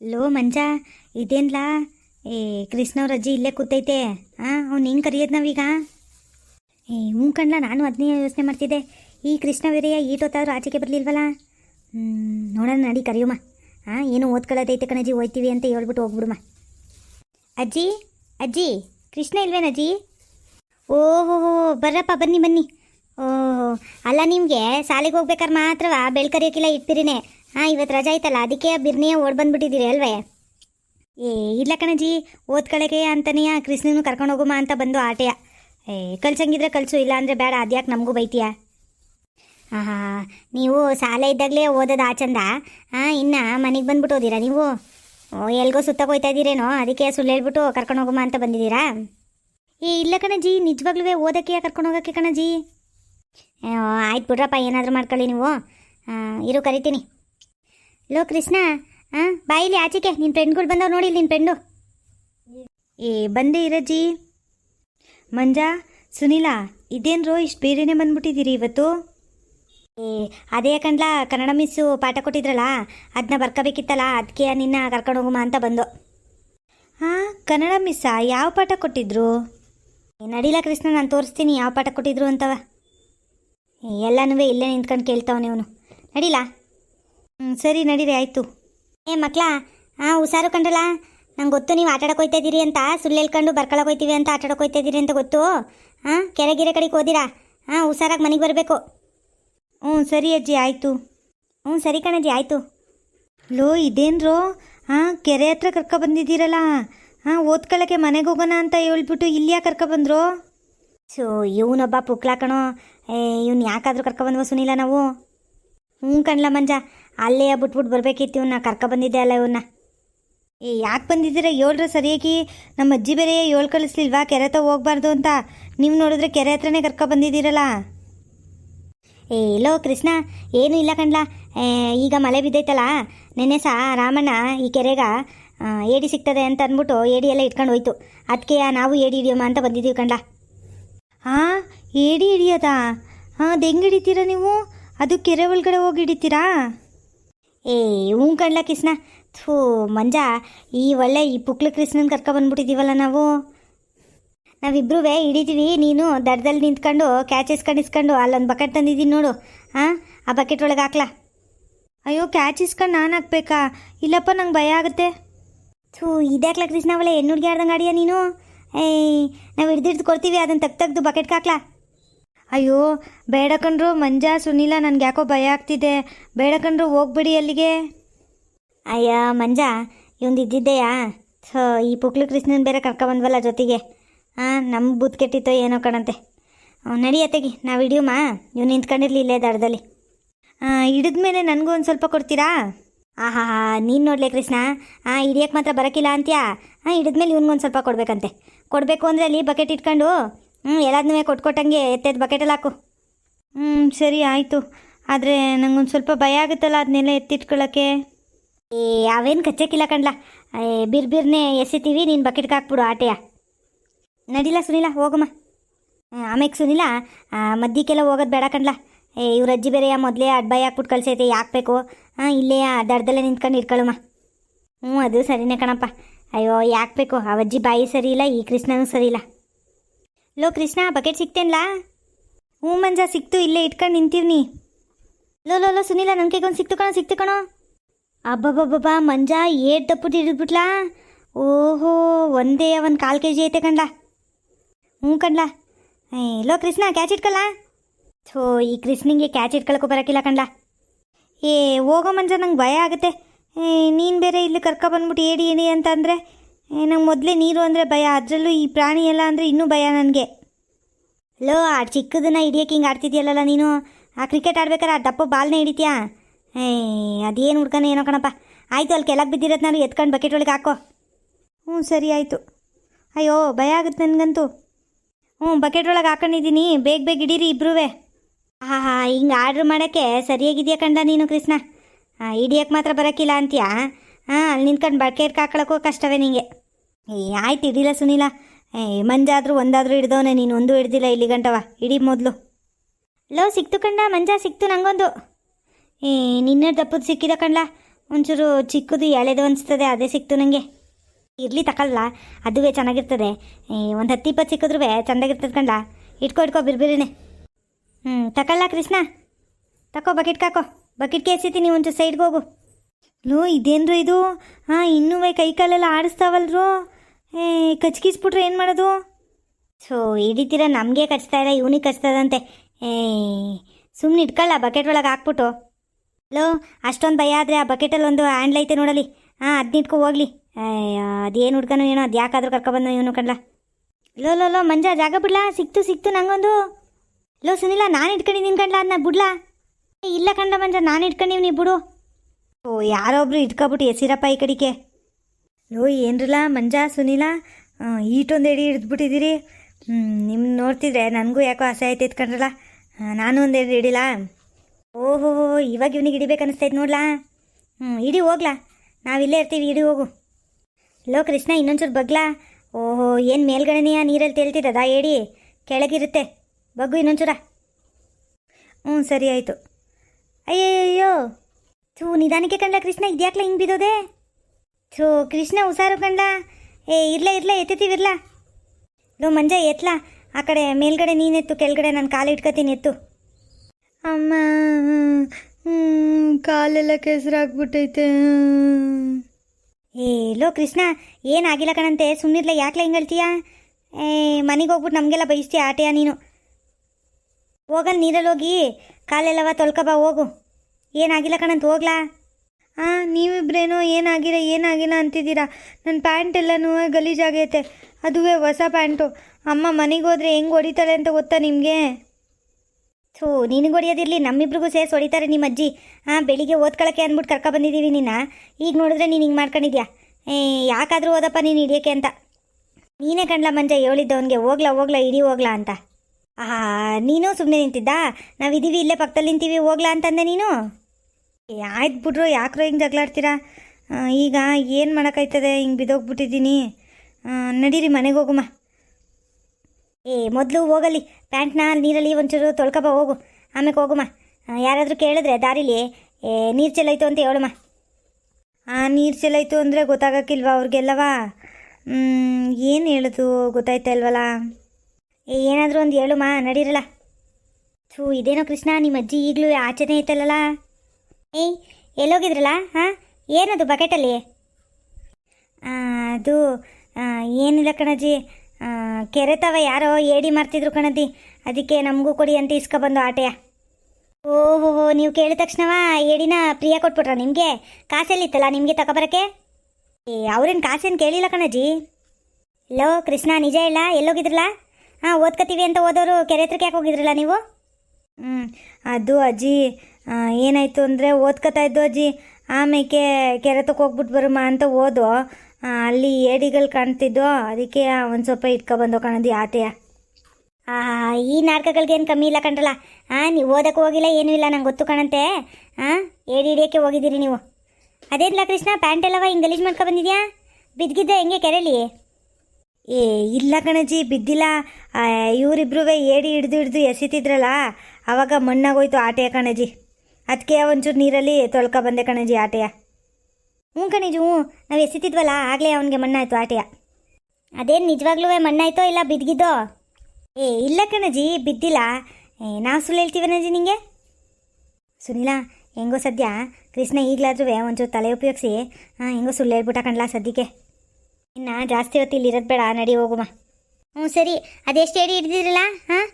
Low ಮಂಜ, ಇದೇನ್ಲ? ಏ ಕೃಷ್ಣವ್ರ ಅಜ್ಜಿ ಇಲ್ಲೇ ಕೂತೈತೆ. ಹಾಂ ಅವ್ನು ಹಿಂಗೆ ಕರಿಯೋದು ನಾವೀಗ? ಏ, ಹ್ಞೂ ಕಣ್ಲ, ನಾನು ಅದನ್ನೇ ಯೋಚನೆ ಮಾಡ್ತಿದ್ದೆ. ಈ ಕೃಷ್ಣ ವೀರಯ್ಯ ಈಟೊತ್ತಾದ್ರೂ ಆಚೆಗೆ ಬರಲಿಲ್ವಲ್ಲ ಹ್ಞೂ ನೋಡೋಣ ನಡಿ ಕರಿಯಮ್ಮ ಹಾಂ ಏನು ಓದ್ಕೊಳ್ಳೋದೈತೆ ಕಣಜ್ಜಿ, ಹೋಯ್ತೀವಿ ಅಂತ ಹೇಳ್ಬಿಟ್ಟು ಹೋಗ್ಬಿಡುಮ್ಮ ಅಜ್ಜಿ ಅಜ್ಜಿ, ಕೃಷ್ಣ ಇಲ್ವೇನಜ್ಜಿ ಓಹೋ, ಬರ್ರಪ್ಪ, ಬನ್ನಿ ಬನ್ನಿ. ಓಹೋ, ಅಲ್ಲ ನಿಮಗೆ ಶಾಲೆಗೆ ಹೋಗ್ಬೇಕಾದ್ರೆ ಮಾತ್ರ ಬೆಳ್ಕರಿಯೋಕ್ಕಿಲ್ಲ ಇಟ್ಬಿರಿನೇ ಹಾಂ ಇವತ್ತು ರಜಾ ಐತಲ್ಲ ಅದಕ್ಕೆ ಬಿರ್ನಿಯ ಓಡ್ ಬಂದ್ಬಿಟ್ಟಿದ್ದೀರಿ ಅಲ್ವೇ? ಏ ಇಲ್ಲ ಕಣಜಿ ಓದ್ಕೊಳಕ್ಕೆ ಅಂತನೇ ಕೃಷ್ಣನು ಕರ್ಕೊಂಡು ಹೋಗುಮ ಅಂತ ಬಂದು ಆಟೆಯ. ಏ ಕಲ್ಸಂಗಿದ್ರೆ ಕಲಿಸು ಇಲ್ಲ ಅಂದರೆ ಬೇಡ ಅದ್ಯಾಕೆ ನಮಗೂ ಬೈತೀಯ? ಆಹಾ ನೀವು ಶಾಲೆ ಇದ್ದಾಗಲೇ ಓದೋದು ಆಚಂದ? ಹಾಂ ಇನ್ನು ಮನೆಗೆ ಬಂದ್ಬಿಟ್ಟು ಓದಿರಾ ನೀವು? ಓ ಎಲ್ಗೋ ಸುತ್ತಕ್ಕೆ ಹೋಯ್ತಾ ಇದ್ದೀರೇನೋ ಅದಕ್ಕೆ ಸುಳ್ಳು ಹೇಳ್ಬಿಟ್ಟು ಕರ್ಕೊಂಡು ಹೋಗುಮ ಅಂತ ಬಂದಿದ್ದೀರಾ? ಏ ಇಲ್ಲ ಕಣಜಿ ನಿಜವಾಗ್ಲೂ ಓದಕ್ಕೆ ಕರ್ಕೊಂಡು ಹೋಗೋಕ್ಕೆ ಕಣಜಿ? ಆಯ್ತು ಬಿಡ್ರಪ್ಪ ಏನಾದರೂ ಮಾಡ್ಕೊಳ್ಳಿ ನೀವು. ಆ, ಇರು ಕರಿತೀನಿ. ಲೋ ಕೃಷ್ಣ. ಹಾಂ ಬಾಯಿಲಿ ಆಚೆಗೆ. ನಿನ್ನ ಫ್ರೆಂಡ್ಗಳು ಬಂದವ್ ನೋಡಿ ನಿನ್ನ ಫ್ರೆಂಡು. ಏ ಬಂದೆ ಇರಜ್ಜಿ. ಮಂಜಾ ಸುನೀಲ ಇದೇನ್ರೋ ಇಷ್ಟು ಬೇರೆನೇ ಬಂದ್ಬಿಟ್ಟಿದ್ದೀರಿ ಇವತ್ತು? ಏ ಅದೇ ಕಣ್ಲ ಕನ್ನಡ ಮಿಸ್ಸು ಪಾಠ ಕೊಟ್ಟಿದ್ರಲ್ಲ ಅದನ್ನ ಬರ್ಕೋಬೇಕಿತ್ತಲ್ಲ ಅದಕ್ಕೆ ನಿನ್ನ ಕರ್ಕೊಂಡು ಹೋಗುಮ ಅಂತ ಬಂದು. ಹಾಂ ಕನ್ನಡ ಮಿಸ್ಸಾ ಯಾವ ಪಾಠ ಕೊಟ್ಟಿದ್ರು? ಏ, ನಡಿಲ ಕೃಷ್ಣ ನಾನು ತೋರಿಸ್ತೀನಿ ಯಾವ ಪಾಠ ಕೊಟ್ಟಿದ್ರು ಅಂತವ. ಎಲ್ಲನೂ ಇಲ್ಲೇ ನಿಂತ್ಕೊಂಡು ಕೇಳ್ತಾವನೆ ಅವನು. ನಡಿಲ? ಸರಿ ನಡೀರಿ, ಆಯಿತು. ಏ ಮಕ್ಕಳ ಹಾಂ ಹುಷಾರು ಕಂಡ್ರಲ್ಲ ನಂಗೆ ಗೊತ್ತು, ನೀವು ಆಟಾಡಕ್ಕೆ ಹೋಯ್ತಾ ಇದ್ದೀರಿ ಅಂತ, ಸುಳ್ಳು ಹೇಳ್ಕೊಂಡು ಬರ್ಕೊಳಕ್ಕೆ ಹೋಯ್ತೀವಿ ಅಂತ ಆಟಾಡಕ್ಕೆ ಹೋಯ್ತಾ ಇದ್ದೀರಿ ಅಂತ ಗೊತ್ತು? ಹಾಂ ಕೆರೆಗಿರೆ ಕಡೆಗೆ ಹೋದಿರಾ? ಹಾಂ ಹುಷಾರಾಗಿ ಮನೆಗೆ ಬರಬೇಕು. ಹ್ಞೂ ಸರಿ ಅಜ್ಜಿ, ಆಯಿತು. ಹ್ಞೂ ಸರಿ ಕಣಜ್ಜಿ, ಆಯಿತು. ಲೋ, ಇದೇನ್ರೋ? ಹಾಂ ಕೆರೆ ಹತ್ರ ಕರ್ಕೊ ಬಂದಿದ್ದೀರಲ್ಲ ಹಾಂ ಓದ್ಕೊಳ್ಳೋಕ್ಕೆ ಮನೆಗೆ ಹೋಗೋಣ ಅಂತ ಹೇಳ್ಬಿಟ್ಟು ಇಲ್ಲಿ ಯಾಕೆ ಕರ್ಕೊ ಬಂದ್ರು? ಸೊ ಇವನೊಬ್ಬ ಪುಕ್ಲಾಕಣೋ ಏ, ಇವ್ನು ಯಾಕಾದರೂ ಕರ್ಕೊಬಂದ್ವ ಸುನಿಲ್ಲ ನಾವು? ಹ್ಞೂ ಕಣ್ಲ ಮಂಜ. ಅಲ್ಲೇ ಬಿಟ್ಬಿಟ್ಟು ಬರಬೇಕಿತ್ತು ಇವನ್ನ ಕರ್ಕ ಬಂದಿದ್ದೆ ಅಲ್ಲ ಇವನ್ನ ಏ, ಯಾಕೆ ಬಂದಿದ್ದೀರ? ಏಳ್ರ ಸರಿಯಾಗಿ. ನಮ್ಮ ಅಜ್ಜಿ ಬೇರೆ ಏಳು ಕಳಿಸ್ಲಿಲ್ವಾ? ಕೆರೆ ಹತ್ರ ಹೋಗ್ಬಾರ್ದು ಅಂತ. ನೀವು ನೋಡಿದ್ರೆ ಕೆರೆ ಹತ್ರನೇ ಕರ್ಕ ಬಂದಿದ್ದೀರಲ್ಲ. ಏ, ಇಲ್ಲೋ ಕೃಷ್ಣ, ಏನೂ ಇಲ್ಲ ಕಣ್ಲ. ಈಗ ಮಳೆ ಬಿದ್ದೈತಲ್ಲ. ನೆನ್ನೆ ಸಹ ರಾಮಣ್ಣ ಈ ಕೆರೆಗ ಏಡಿ ಸಿಗ್ತದೆ ಅಂತ ಅಂದ್ಬಿಟ್ಟು ಏಡಿ ಎಲ್ಲ ಇಟ್ಕೊಂಡು ಹೋಯ್ತು. ಅದಕ್ಕೆ ನಾವು ಏಡಿ ಹಿಡಿಯೋಮ ಅಂತ ಬಂದಿದ್ದೀವಿ ಕಣ್ಲ. ಹಾಂ ಏಡಿ ಹಿಡಿಯೋದಾ? ಹಾಂ ಅದು ಹೆಂಗೆ ಹಿಡಿತೀರಾ ನೀವು? ಅದು ಕೆರೆ ಒಳಗಡೆ ಹೋಗಿ ಹಿಡಿತೀರಾ? ಏ ಹ್ಞೂ ಕಣ್ಲ ಕೃಷ್ಣ? ಥೂ, ಮಂಜ, ಈ ಒಳ್ಳೆ ಈ ಪುಕ್ಳ ಕೃಷ್ಣನ ಕರ್ಕೊಬಂದ್ಬಿಟ್ಟಿದ್ದೀವಲ್ಲ ನಾವು. ನಾವಿಬ್ರೂ ಹಿಡಿತೀವಿ, ನೀನು ದಡದಲ್ಲಿ ನಿಂತ್ಕೊಂಡು ಕ್ಯಾಚ್ ಇಸ್ಕೊಂಡು ಇಸ್ಕೊಂಡು ಅಲ್ಲೊಂದು ಬಕೆಟ್ ತಂದಿದ್ದೀನಿ ನೋಡು. ಹಾಂ ಆ ಬಕೆಟ್ ಒಳಗೆ ಹಾಕ್ಲಾ. ಅಯ್ಯೋ ಕ್ಯಾಚ್ ಇಸ್ಕೊಂಡು ನಾನು ಹಾಕ್ಬೇಕಾ? ಇಲ್ಲಪ್ಪ, ನಂಗೆ ಭಯ ಆಗುತ್ತೆ. ಥೂ, ಇದ್ಯಾಕ್ಲ ಕೃಷ್ಣ ಒಳ್ಳೆ ಹೆಣ್ಣು ಹುಡುಗಿ ಆಡ್ದಂಗೆ ಆಡಿಯಾ ನೀನು? ಏಯ್, ನಾವು ಹಿಡ್ದಿಡ್ದು ಕೊಡ್ತೀವಿ ಅದನ್ನು ತೆಗ್ದು ತೆಗ್ದು ಬಕೆಟ್ಗೆ ಹಾಕ್ಲಾ. ಅಯ್ಯೋ ಬೇಡ ಕಣ್ರು ಮಂಜಾ, ಸುನೀಲ ನನಗೆ ಯಾಕೋ ಭಯ ಆಗ್ತಿದೆ. ಬೇಡ ಕಣ್ರು ಹೋಗ್ಬೇಡಿ ಅಲ್ಲಿಗೆ. ಅಯ್ಯ, ಮಂಜ ಇವಂದು ಇದ್ದಿದ್ದೆಯಾ ಸೊ ಈ ಪುಕ್ಲು ಕೃಷ್ಣನ ಬೇರೆ ಕರ್ಕೊಬಂದ್ವಲ್ಲ ಜೊತೆಗೆ. ಹಾಂ ನಮ್ಮ ಬೂತ್ ಕೆಟ್ಟಿತ್ತೋ ಏನೋ ಕಣಂತೆ. ನಡಿಯತ್ತೆಗಿ ನಾವು ಹಿಡಿಯುಮ? ಇವ್ನು ನಿಂತ್ಕೊಂಡಿರ್ಲಿ ಇಲ್ಲೇ ದಡದಲ್ಲಿ. ಹಿಡಿದ ಮೇಲೆ ನನಗೂ ಒಂದು ಸ್ವಲ್ಪ ಕೊಡ್ತೀರಾ? ಆಹಾ, ನೀನು ನೋಡಲೆ ಕೃಷ್ಣ. ಹಾಂ ಹಿಡಿಯೋಕ್ಕೆ ಮಾತ್ರ ಬರೋಕ್ಕಿಲ್ಲ ಅಂತ್ಯಾ? ಹಾಂ ಹಿಡಿದ್ಮೇಲೆ ಇವ್ನಿಗೊಂದು ಸ್ವಲ್ಪ ಕೊಡಬೇಕಂತೆ. ಕೊಡಬೇಕು ಅಂದರೆ ಅಲ್ಲಿ ಬಕೆಟ್ ಇಟ್ಕೊಂಡು ಹ್ಞೂ ಎಲ್ಲದನ್ನೂ ಕೊಟ್ಕೊಟ್ಟಂಗೆ ಎತ್ತೆದ್ದು ಬಕೆಟಲ್ಲಿ ಹಾಕು. ಹ್ಞೂ ಸರಿ ಆಯಿತು. ಆದರೆ ನಂಗೊಂದು ಸ್ವಲ್ಪ ಭಯ ಆಗುತ್ತಲ್ಲ ಅದನ್ನೆಲ್ಲ ಎತ್ತಿಟ್ಕೊಳ್ಳೋಕ್ಕೆ ಏ ಅವೇನು ಕಚ್ಚಕ್ಕಿಲ್ಲ ಕಣ್ಲ. ಏ ಬಿರ್ ಬಿರ್ನೆ ಎಸಿತೀವಿ ನೀನು ಬಕೆಟ್ಗೆ ಹಾಕ್ಬಿಡು ಆಟೆಯ. ನಡಿಲ್ಲ ಸುನಿಲ ಹೋಗಮ್ಮ. ಆಮೇಲೆ ಸುನಿಲ ಆ, ಮದ್ಯಕ್ಕೆಲ್ಲ ಹೋಗೋದು ಬೇಡ ಕಣ್ಲ. ಏ ಇವ್ರ ಅಜ್ಜಿ ಬೇರೆ ಮೊದಲೇ ಅಡ್ಬಾಯಿ ಹಾಕ್ಬಿಟ್ಟು ಕಳ್ಸೈತೆ ಯಾಕೆ ಬೇಕು? ಹಾಂ ಇಲ್ಲೇ ದಡದಲ್ಲೇ ನಿಂತ್ಕೊಂಡು ಇಟ್ಕೊಳ್ಳಮ್ಮ ಹ್ಞೂ ಅದು ಸರಿನೇ ಕಣಪ್ಪ. ಅಯ್ಯೋ ಯಾಕೆ ಬೇಕು? ಅಜ್ಜಿ ಬಾಯಿ ಸರಿ ಇಲ್ಲ ಈ ಕೃಷ್ಣನೂ ಸರಿ ಇಲ್ಲ. ಲೋ ಕೃಷ್ಣ, ಬಕೆಟ್ ಸಿಕ್ತೇನಲ್ಲ ಹ್ಞೂ ಮಂಜ ಸಿಕ್ತು, ಇಲ್ಲೇ ಇಟ್ಕೊಂಡು ನಿಂತೀವ್ನಿ ಲೋ ಲೋ ಲೋ, ಸುನಿಲ ಕೈಗೊಂದು ಸಿಕ್ತು ಕಣೋ ಸಿಕ್ತು ಕಣೋ. ಅಬ್ಬಬ್ಬಬ್ಬ ಮಂಜ, ಏಟ್ ತಪ್ಪುಟ್ಟು ಹಿಡಿದ್ಬಿಟ್ಲಾ ಓಹೋ, ಒಂದೇ ಒಂದು ಕಾಲು ಕೆ ಜಿ ಐತೆ ಕಂಡ ಹ್ಞೂ ಕಂಡ್ಲ. ಲೋ ಕೃಷ್ಣ, ಕ್ಯಾಚ್ ಇಟ್ಕಲ್ಲ? ಥೋ, ಈ ಕೃಷ್ಣನಿಗೆ ಕ್ಯಾಚ್ ಇಟ್ಕೊಳಕ್ಕೂ ಬರೋಕ್ಕಿಲ್ಲ ಕಂಡ ಏ, ಹೋಗೋ ಮಂಜ, ನಂಗೆ ಭಯ ಆಗುತ್ತೆ. ನೀನು ಬೇರೆ ಇಲ್ಲಿ ಕರ್ಕೊ ಬಂದ್ಬಿಟ್ಟು ಏಡಿ ಏಡಿ ಅಂತ ಅಂದರೆ ನಂಗೆ ಮೊದಲೇ ನೀರು ಅಂದರೆ ಭಯ. ಅದರಲ್ಲೂ ಈ ಪ್ರಾಣಿ ಎಲ್ಲ ಅಂದರೆ ಇನ್ನೂ ಭಯ ನನಗೆ. ಲೋ, ಆ ಚಿಕ್ಕದನ್ನ ಹಿಡಿಯೋಕೆ ಹಿಂಗೆ ಆಡ್ತಿದ್ಯಲ್ಲ ನೀನು? ಆ ಕ್ರಿಕೆಟ್ ಆಡ್ಬೇಕಾದ್ರೆ ಆ ದಪ್ಪ ಬಾಲ್ನೇ ಹಿಡಿತೀಯಾ? ಏ, ಅದೇನು ಹುಡ್ಕನ ಏನೋ ಕಣಪ್ಪ. ಆಯಿತು, ಅಲ್ಲಿ ಕೆಳಗೆ ಬಿದ್ದಿರೋದು ನಾನು ಎತ್ಕೊಂಡು ಬಕೆಟ್ ಒಳಗೆ ಹಾಕೋ. ಹ್ಞೂ, ಸರಿ ಆಯಿತು. ಅಯ್ಯೋ, ಭಯ ಆಗುತ್ತೆ ನನಗಂತೂ. ಹ್ಞೂ ಬಕೆಟ್ ಒಳಗೆ ಹಾಕೊಂಡಿದ್ದೀನಿ. ಬೇಗ ಬೇಗ ಹಿಡೀರಿ ಇಬ್ರೂ ಹಾ ಹಾ ಹಿಂಗೆ ಆರ್ಡ್ರ್ ಮಾಡೋಕ್ಕೆ ಸರಿಯಾಗಿದೆಯಾ ಕಂಡ ನೀನು ಕೃಷ್ಣ? ಹಿಡಿಯಕ್ಕೆ ಮಾತ್ರ ಬರೋಕ್ಕಿಲ್ಲ ಅಂತೀಯಾ? ಹಾಂ ಅಲ್ಲಿ ನಿಂತ್ಕೊಂಡು ಬಕೆಟ್ ಹಾಕೊಳಕ್ಕೂ ಕಷ್ಟವೇ ನಿಂಗೆ. ಏ, ಆಯ್ತು ಹಿಡಿಲ್ಲ ಸುನಿಲ. ಏ, ಮಂಜಾದರೂ ಒಂದಾದರೂ ಹಿಡ್ದವನೆ, ನೀನು ಒಂದು ಹಿಡ್ದಿಲ್ಲ ಇಲ್ಲಿ ಗಂಟವ ಹಿಡಿ ಮೊದಲು. ಲೋ, ಸಿಕ್ತು ಕಂಡ ಮಂಜ ಸಿಕ್ತು ನಂಗೊಂದು. ಏ, ನಿನ್ನ ದಪ್ಪದು ಸಿಕ್ಕಿದ ಕಣ್ಲ? ಒಂಚೂರು ಚಿಕ್ಕದು ಎಳೆದು ಅನಿಸ್ತದೆ, ಅದೇ ಸಿಕ್ತು ನನಗೆ ಇರಲಿ ತಗೊಳ್ಳ ಅದುವೇ ಚೆನ್ನಾಗಿರ್ತದೆ. ಒಂದು ಹತ್ತು ಇಪ್ಪತ್ತು ಸಿಕ್ಕಿದ್ರೂ ಚೆಂದಾಗಿರ್ತದೆ ಕಂಡ ಇಟ್ಕೊ ಇಟ್ಕೊ, ಬಿರ್ಬಿರಿನೇ. ಹ್ಞೂ ತಗೊಳ್ಳ ಕೃಷ್ಣ. ತಕೋ, ಬಕೆಟ್ ಕಾಕೋ. ಬಕೆಟ್ಗೆ ಎಸಿತೀನಿ ಒಂಚೂರು ಸೈಡ್ಗೆ ಹೋಗು. ಲೋ, ಇದೇನ್ರೋ ಇದು? ಹಾಂ ಇನ್ನೂ ಕೈ ಕಾಲೆಲ್ಲ ಆಡಿಸ್ತಾವಲ್ರು? ಏ, ಕಚ್ಕಿಸ್ಬಿಟ್ರೆ ಏನು ಮಾಡೋದು? ಸೊ ಹಿಡಿತೀರ, ನಮಗೆ ಕಚ್ತಾ ಇಲ್ಲ, ಇವನಿಗೆ ಕಚ್ತದಂತೆ ಏ ಸುಮ್ಮನೆ ಇಟ್ಕೊಳ್ಳ ಬಕೆಟ್ ಒಳಗೆ ಹಾಕ್ಬಿಟ್ಟು. ಲೋ, ಅಷ್ಟೊಂದು ಭಯ ಆದರೆ ಆ ಬಕೆಟಲ್ಲಿ ಒಂದು ಹ್ಯಾಂಡ್ಲ್ ಐತೆ ನೋಡಲಿ. ಹಾಂ ಅದನ್ನಿಟ್ಕೊ ಹೋಗ್ಲಿ. ಅದೇನು ಹುಡ್ಕನೋ ಏನೋ ಅದು ಯಾಕಾದರೂ ಕರ್ಕೊಬಂದು ಇವನು ಕಣ್ಲ ಲೋ ಲೋ ಲೋ, ಮಂಜ, ಜಾಗ ಬಿಡ್ಲಾ? ಸಿಕ್ತು ಸಿಕ್ತು ನಂಗೊಂದು. ಲೋ ಸುನಿಲ್ಲ ನಾನು ಇಟ್ಕೊಂಡಿದ್ದೀನಿ ಕಣ್ಲ ಅದನ್ನ ಬಿಡ್ಲಾ? ಇಲ್ಲ ಕಂಡ ಮಂಜ, ನಾನು ಇಟ್ಕೊಂಡಿವ್ನಿ, ಬಿಡು. ಓ, ಯಾರೊಬ್ರು ಇಟ್ಕೊಬಿಟ್ಟು ಎಸಿರಪ್ಪ ಈ ಕಡಿಕೆ ಲೋ ಏನ್ರಲ್ಲ ಮಂಜ, ಸುನಿಲ? ಈಟೊಂದು ಎಡಿ ಹಿಡಿದ್ಬಿಟ್ಟಿದ್ದೀರಿ. ನಿಮ್ಮ ನೋಡ್ತಿದ್ರೆ ನನಗೂ ಯಾಕೋ ಆಸೆ ಆಯ್ತು ಇತ್ಕೊಂಡ್ರಲ್ಲ ನಾನು ಒಂದು ಎಡಿ ಹಿಡಿಲ್ಲ ಓಹೋ ಇವಾಗ ಇವನಿಗೆ ಹಿಡಿಬೇಕು ಅನಿಸ್ತೈತೆ ನೋಡ್ಲಾ? ಹ್ಞೂ ಇಡಿ, ಹೋಗ್ಲಾ. ನಾವಿಲ್ಲೇ ಇರ್ತೀವಿ, ಇಡಿ, ಹೋಗು. ಲೋ, ಕೃಷ್ಣ, ಇನ್ನೊಂಚೂರು ಬಗ್ಲಾ. ಓಹೋ, ಏನು ಮೇಲ್ಗಡೆನೆಯ ನೀರಲ್ಲಿ ತೇಲ್ತಿದ್ದದ ಏಡಿ ಕೆಳಗಿರುತ್ತೆ. ಬಗ್ಗು ಇನ್ನೊಂಚೂರ. ಹ್ಞೂ ಸರಿ, ಆಯಿತು. ಅಯ್ಯಯ್ಯೋ ಥೂ, ನಿಧಾನಕ್ಕೆ ಕಂಡ್ಲ ಕೃಷ್ಣ, ಇದ್ಯಾಕ್ಲ ಹಿಂಗೆ ಬಿದ್ದೋದೆ? ಥೂ, ಕೃಷ್ಣ ಹುಷಾರು ಕಂಡ ಏ, ಇರ್ಲ ಇರ್ಲ ಎತ್ತೀವಿ ಇರ್ಲ ಲೋ, ಮಂಜ, ಎತ್ಲ. ಆ ಕಡೆ ಮೇಲ್ಗಡೆ ನೀನೆತ್ತು ಕೆಳಗಡೆ ನಾನು ಕಾಲು ಇಟ್ಕೊತೀನಿ, ಎತ್ತು. ಅಮ್ಮ ಕಾಲೆಲ್ಲ ಕೆಸರಾಗ್ಬಿಟ್ಟೈತೆ. ಏ, ಲೋ, ಕೃಷ್ಣ ಏನಾಗಿಲ್ಲ ಕಣಂತೆ? ಸುಮ್ಮನಿರ್ಲ ಯಾಕ್ಲ ಹಿಂಗೆ ಹೇಳ್ತೀಯ ಏ, ಮನೆಗೆ ಹೋಗ್ಬಿಟ್ಟು ನಮಗೆಲ್ಲ ಬಯಸ್ತೀಯ ಆಟೆಯ ನೀನು. ಹೋಗಲ್ಲ ನೀರಲ್ಲಿ ಹೋಗಿ. ಕಾಲೆಲ್ಲವ ತೊಳ್ಕೊಬಾ ಹೋಗು. ಏನಾಗಿಲ್ಲ ಕಣಂತ ಹೋಗ್ಲಾ? ಹಾಂ ನೀವಿಬ್ರೇನೋ ಏನಾಗಿಲ್ಲ ಏನಾಗಿಲ್ಲ ಅಂತಿದ್ದೀರಾ? ನನ್ನ ಪ್ಯಾಂಟ್ ಎಲ್ಲನೂ ಗಲೀಜಾಗೈತೆ ಅದುವೇ ಹೊಸ ಪ್ಯಾಂಟು. ಅಮ್ಮ ಮನೆಗೆ ಹೋದ್ರೆ ಹೆಂಗೆ ಹೊಡಿತಾಳೆ ಅಂತ ಗೊತ್ತಾ ನಿಮಗೆ? ಥೂ ನಿನಗೆ ಹೊಡಿಯೋದಿರಲಿ. ನಮ್ಮಿಬ್ರಿಗೂ ಸೇರಿಸಿ ಹೊಡಿತಾರೆ ನಿಮ್ಮ ಅಜ್ಜಿ. ಹಾಂ ಬೆಳಿಗ್ಗೆ ಓದ್ಕೊಳಕ್ಕೆ ಅಂದ್ಬಿಟ್ಟು ಕರ್ಕೊಬಂದಿದ್ದೀವಿ ನಿನ್ನ. ಈಗ ನೋಡಿದ್ರೆ ನೀನು ಹಿಂಗೆ ಮಾಡ್ಕೊಂಡಿದ್ಯಾ? ಏ, ಯಾಕಾದರೂ ಓದಪ್ಪ ನೀನು ಹಿಡಿಯೋಕ್ಕೆ ಅಂತ. ನೀನೇ ಕಂಡ್ಲ ಮಂಜ, ಹೇಳಿದ್ದವನಿಗೆ ಹೋಗ್ಲಾ ಹೋಗ್ಲಾ, ಇಡಿ ಹೋಗ್ಲಾ ಅಂತ. ಆಹಾ ನೀನು ಸುಮ್ಮನೆ ನಿಂತಿದ್ದ? ನಾವಿದ್ದೀವಿ, ಇಲ್ಲೇ ಪಕ್ಕದಲ್ಲಿ ನಿಂತೀವಿ, ಹೋಗ್ಲಾ ಅಂತಂದೆ ನೀನು? ಆಯ್ತು ಬಿಡ್ರು, ಯಾಕ್ರೋ ಹಿಂಗೆ ಜಗಳಾಡ್ತೀರಾ? ಈಗ ಏನು ಮಾಡೋಕ್ಕಾಯ್ತದೆ? ಹಿಂಗೆ ಬಿದ್ದೋಗ್ಬಿಟ್ಟಿದ್ದೀನಿ. ನಡೀರಿ, ಮನೆಗೆ ಹೋಗುಮ್ಮ ಏ, ಮೊದಲು ಹೋಗಲಿ ಪ್ಯಾಂಟ್ನ ನೀರಲ್ಲಿ ಒಂಚೂರು ತೊಳ್ಕೊಬ, ಹೋಗು. ಆಮೇಲೆ ಹೋಗುಮ್ಮ ಯಾರಾದರೂ ಕೇಳಿದ್ರೆ ದಾರಿಲಿ, ಏ, ನೀರು ಚೆಲ್ಲಾಯ್ತು ಅಂತ ಹೇಳಮ್ಮ ಆ, ನೀರು ಚೆಲ್ಲೈತು ಅಂದರೆ ಗೊತ್ತಾಗಕ್ಕಿಲ್ವಾ ಅವ್ರಿಗೆಲ್ಲವಾ? ಏನು ಹೇಳೋದು ಗೊತ್ತಾಯ್ತಾ ಇಲ್ವಲ್ಲ ಏ, ಏನಾದರೂ ಒಂದು ಹೇಳುಮ್ಮ ನಡೀರಲ್ಲ ಥೂ, ಇದೇನೋ ಕೃಷ್ಣ ನಿಮ್ಮ ಅಜ್ಜಿ ಈಗಲೂ ಆಚೆನೇ ಐತಲ್ಲಲ್ಲ ಏಯ್, ಎಲ್ಲೋಗಿದ್ರಲ್ಲ? ಹಾಂ? ಏನದು ಬಕೆಟಲ್ಲಿ? ಅದು ಏನಿಲ್ಲ ಕಣಜ್ಜಿ ಕೆರೆ ತವ ಯಾರೋ ಏಡಿ ಮಾರ್ತಿದ್ರು ಕಣಜ್ಜಿ ಅದಕ್ಕೆ ನಮಗೂ ಕೊಡಿ ಅಂತ ಇಸ್ಕೊಬಂದು ಆಟೆಯ. ಓಹೋ ನೀವು ಕೇಳಿದ ತಕ್ಷಣವ ಏಡಿನ ಪ್ರಿಯ ಕೊಟ್ಬಿಟ್ರ ನಿಮಗೆ? ಕಾಸೆಲ್ಲಿತ್ತಲ್ಲ ನಿಮಗೆ ತಗೊಬರಕ್ಕೆ? ಏ, ಅವ್ರೇನು ಕಾಸೇನು ಕೇಳಿಲ್ಲ ಕಣಜ್ಜಿ ಹಲೋ ಕೃಷ್ಣ, ನಿಜ ಇಲ್ಲ ಎಲ್ಲೋಗಿದ್ರಲ್ಲ? ಹಾಂ, ಓದ್ಕೋತೀವಿ ಅಂತ ಓದೋರು ಕೆರೆ ಹತ್ರಕ್ಕೆ ಯಾಕೆ ಹೋಗಿದ್ರಲ್ಲ ನೀವು? ಹ್ಞೂ ಅದು ಅಜ್ಜಿ ಏನಾಯ್ತು ಅಂದರೆ ಓದ್ಕೋತಾ ಇದ್ದು ಅಜ್ಜಿ ಆಮೇಲೆ ಕೆರೆ ತಕ್ಕ ಹೋಗ್ಬಿಟ್ಟು ಬರಮ್ಮ ಅಂತ ಓದು. ಅಲ್ಲಿ ಏಡಿಗಳು ಕಾಣ್ತಿದ್ದೋ ಅದಕ್ಕೆ ಒಂದು ಸ್ವಲ್ಪ ಇಟ್ಕೊಬಂದು ಬಂದೋ ಆಟೆಯ. ಆ, ಈ ನಾಟಕಗಳಿಗೇನು ಕಮ್ಮಿ ಇಲ್ಲ ಕಣ್ರಲ್ಲ ಹಾಂ ನೀವು ಓದಕ್ಕೆ ಹೋಗಿಲ್ಲ, ಏನೂ ಇಲ್ಲ, ನಂಗೆ ಗೊತ್ತು ಕಾಣಂತೆ. ಹಾಂ ಏಡಿ ಹಿಡಿಯೋಕ್ಕೆ ಹೋಗಿದ್ದೀರಿ ನೀವು. ಅದೇನಿಲ್ಲ ಕೃಷ್ಣ, ಪ್ಯಾಂಟ್ ಎಲ್ಲವ ಹಿಂಗೆ ಗಲೀಜು ಮಾಡ್ಕೊ ಬಂದಿದ್ಯಾ? ಬಿದ್ದಿದ್ದೆ ಹೆಂಗೆ ಕೆರೆಲಿ? ಏ, ಇಲ್ಲ ಕಣಜ್ಜಿ, ಬಿದ್ದಿಲ್ಲ. ಇವರಿಬ್ರು ಏಡಿ ಹಿಡ್ದು ಹಿಡ್ದು ಎಸಿತಿದ್ರಲ್ಲ ಆವಾಗ ಮಣ್ಣಾಗೋಯ್ತು ಆಟೆಯ ಕಣಜ್ಜಿ. ಅದಕ್ಕೆ ಒಂಚೂರು ನೀರಲ್ಲಿ ತೊಳ್ಕೊ ಬಂದೆ ಕಣಜಿ ಆಟೆಯ. ಹ್ಞೂ ಕಣಿಜು, ಹ್ಞೂ. ನಾವು ಎಸಿತಿದ್ವಲ್ಲ, ಆಗಲೇ ಅವನಿಗೆ ಮಣ್ಣಾಯ್ತು ಆಟೆಯ. ಅದೇನು ನಿಜವಾಗ್ಲೂ ಮಣ್ಣಾಯ್ತೋ ಇಲ್ಲ ಬಿದ್ದಿದ್ದೋ? ಏ, ಇಲ್ಲ ಕಣಜಿ, ಬಿದ್ದಿಲ್ಲ. ಏ, ನಾವು ಸುಳ್ಳು ಹೇಳ್ತೀವನಜ್ಜಿ ನಿಂಗೆ? ಸುನಿಲ, ಹೆಂಗೋ ಸದ್ಯ? ಕೃಷ್ಣ ಈಗಲಾದ್ರೂ ಒಂಚೂರು ತಲೆ ಉಪಯೋಗಿಸಿ. ಹಾಂ, ಹೆಂಗೋ ಸುಳ್ಳು ಹೇಳ್ಬಿಟ್ಟ ಕಣ್ಲಾ ಸದ್ಯಕ್ಕೆ. ಇನ್ನು ಜಾಸ್ತಿ ಹೊತ್ತು ಇಲ್ಲಿ ಇರೋದು ಬೇಡ, ನಡಿ ಹೋಗುಮ್ಮ ಹ್ಞೂ, ಸರಿ. ಅದೆಷ್ಟು ಹೇಳಿ ಹಿಡ್ದಿರಲ್ಲ ಹಾಂ?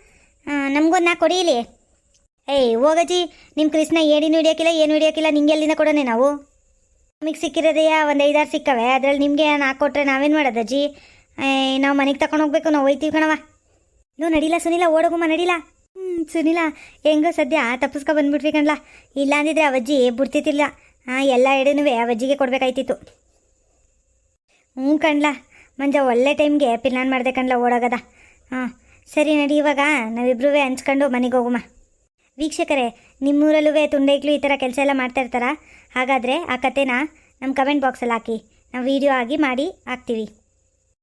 ನಮಗೊಂದು ನಾ ಕೊಡಿಲಿ ಏಯ್, ಹೋಗಜ್ಜಿ. ನಿಮ್ಮ ಕೃಷ್ಣ ಏಡಿನೂ ಹಿಡಿಯೋಕ್ಕಿಲ್ಲ ಏನು ಹಿಡಿಯೋಕ್ಕಿಲ್ಲ ನಿಂಗೆ ಎಲ್ಲಿಂದ ಕೊಡೋಣ ನಾವು? ನಮಗೆ ಸಿಕ್ಕಿರೋದೆಯಾ ಒಂದು ಐದಾರು ಸಿಕ್ಕವೆ, ಅದರಲ್ಲಿ ನಿಮಗೆ ನಾನು ಕೊಟ್ಟರೆ ನಾವೇನು ಮಾಡೋದಜ್ಜಿ? ನಾವು ಮನೆಗೆ ತಗೊಂಡು ಹೋಗ್ಬೇಕು, ನಾವು ಹೋಯ್ತೀವಿ ಕಣವ ನೋ ನಡಿಲ್ಲ ಸುನಿಲ ಓಡೋಗುಮ್ಮ ನಡಿಲ್ಲ ಹ್ಞೂ ಸುನಿಲ, ಹೆಂಗೋ ಸದ್ಯ ತಪ್ಪಿಸ್ಕೊ ಬಂದ್ಬಿಟ್ವಿ ಕಣ್ಲ. ಇಲ್ಲ ಅಂದಿದ್ರೆ ಅವಜ್ಜಿ ಬಿಡ್ತಿತ್ತಿಲ್ಲ ಹಾಂ ಎಲ್ಲ ಎಡೆನೂ ಅವಜ್ಜಿಗೆ ಕೊಡಬೇಕಾಯ್ತಿತ್ತು. ಹ್ಞೂ ಕಣ್ಲ, ಮಂಜ ಒಳ್ಳೆ ಟೈಮ್ಗೆ ಪ್ಲಾನ್ ಮಾಡಿದೆ ಕಣ್ಲ ಓಡೋಗದ. ಹಾಂ, ಸರಿ ನಡಿ ಇವಾಗ ನಾವಿಬ್ರೂ ಹಂಚ್ಕೊಂಡು ಮನೆಗೆ ಹೋಗುಮ. ವೀಕ್ಷಕರೇ ನಿಮ್ಮೂರಲ್ಲೂ ತುಂಡೈಕ್ಲು ಈ ಥರ ಕೆಲಸ ಎಲ್ಲ ಮಾಡ್ತಾ ಇರ್ತಾರಾ? ಹಾಗಾದರೆ ಆ ಕತೆನ ನಮ್ಮ ಕಮೆಂಟ್ ಬಾಕ್ಸಲ್ಲಿ ಹಾಕಿ, ನಾವು ವಿಡಿಯೋ ಆಗಿ ಮಾಡಿ ಹಾಕ್ತೀವಿ.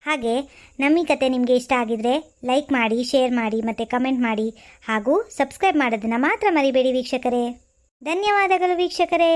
ಹಾಗೆ, ನಮ್ಮ ಈ ಕತೆ ನಿಮಗೆ ಇಷ್ಟ ಆಗಿದ್ರೆ ಲೈಕ್ ಮಾಡಿ, ಶೇರ್ ಮಾಡಿ, ಮತ್ತು ಕಮೆಂಟ್ ಮಾಡಿ, ಹಾಗೂ ಸಬ್ಸ್ಕ್ರೈಬ್ ಮಾಡೋದನ್ನು ಮಾತ್ರ ಮರಿಬೇಡಿ ವೀಕ್ಷಕರೇ. ಧನ್ಯವಾದಗಳು ವೀಕ್ಷಕರೇ.